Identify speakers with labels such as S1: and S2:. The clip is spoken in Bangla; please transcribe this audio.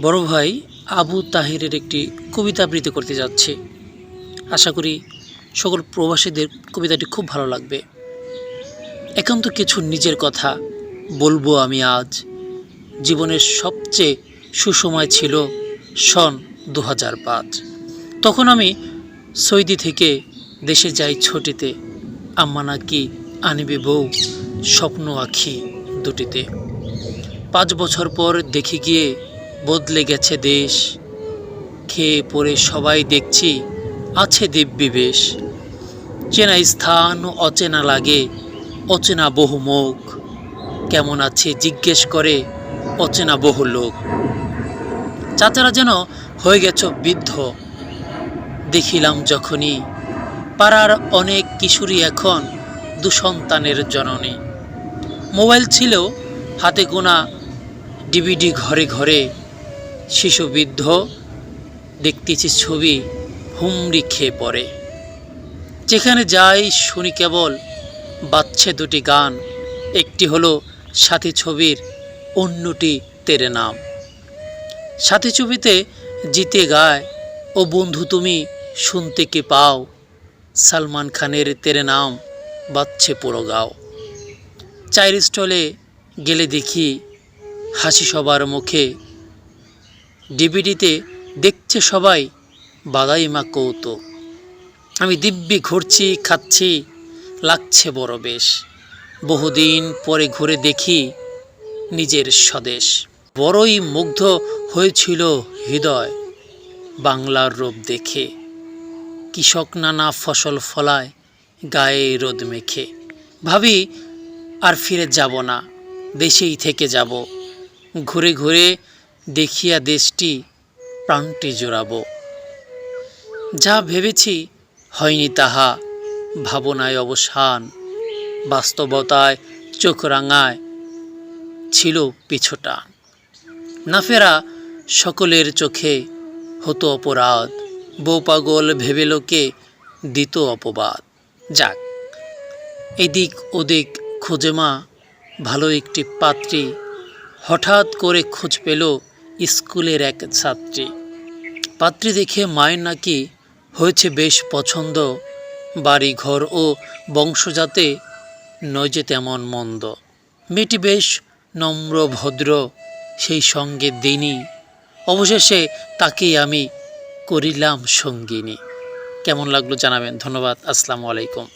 S1: বড় ভাই আবু তাহিরের একটি কবিতা আবৃত্তি করতে যাচ্ছে। আশা করি সকল প্রবাসীদের কবিতাটি খুব ভালো লাগবে। একান্ত কিছু নিজের কথা বলব আমি আজ। জীবনের সবচেয়ে সুসময় ছিল সন দু হাজার পাঁচ। তখন আমি সৌদি থেকে দেশে যাই ছুটিতে। আম্মা নাকি আনিবে বউ স্বপ্ন আখি দুটিতে। পাঁচ বছর পর দেখে গিয়ে বদলে গেছে দেশ। খেয়ে পড়ে সবাই দেখছি আছে দিব্যি বেশ। চেনা স্থান অচেনা লাগে, অচেনা বহু মুখ। কেমন আছে জিজ্ঞেস করে অচেনা বহু লোক। চাচারা যেন হয়ে গেছ বৃদ্ধ। দেখিলাম যখনই পাড়ার অনেক কিশোরী এখন দুসন্তানের জননী। মোবাইল ছিল হাতে গোনা ডিভিডি ঘরে ঘরে শিশু বৃদ্ধ দেখতেছি ছবি হুমড়ি খেয়ে পড়ে। যেখানে যাই শুনি কেবল বাচ্ছে দুটি গান। একটি হলো সাথী ছবির, অন্যটি তেরে নাম। সাথী ছবিতে জিতে গায়, ও বন্ধু তুমি শুনতে কি পাও? সালমান খানের তেরে নাম বাচ্ছে পুরো গাও। চায়ের স্টলে গেলে দেখি হাসি সবার মুখে ডিভিডিতে দেখছে সবাই, বাদাই মা কৌতুক। আমি দিব্যি ঘুরছি, খাচ্ছি, লাগছে বড় বেশ। বহুদিন পরে ঘুরে দেখি নিজের স্বদেশ। বড়ই মুগ্ধ হয়েছিল হৃদয় বাংলার রূপ দেখে। কৃষক নানা ফসল ফলায়, গায়ে রোদ মেখে। ভাবি, আর ফিরে যাব না, দেশেই থেকে যাব। ঘুরে ঘুরে দেখিয়া দেশটি প্রাণটি জোড়াবো। যা ভেবেছি হয়নি তাহা ভাবনায় অবসান, বাস্তবতায় চোখ রাঙায় ছিল পিছুটা। না ফেরা সকলের চোখে হতো অপরাধ, বউ পাগল ভেবে লোকে দিত অপবাদ। যাক, এদিক ওদিক খুঁজে মা ভালো একটি পাত্রী হঠাৎ করে খোঁজ পেল স্কুলের এক ছাত্রী। পাত্রী দেখে মায়ের নাকি হয়েছে বেশ পছন্দ। বাড়ি ঘর ও বংশজাতে নয় যে তেমন মন্দ। মেয়েটি বেশ নম্র, ভদ্র, সেই সঙ্গে দিনই অবশেষে তাকেই আমি করিলাম সঙ্গিনী। কেমন লাগল জানাবেন। ধন্যবাদ। আসসালামু আলাইকুম।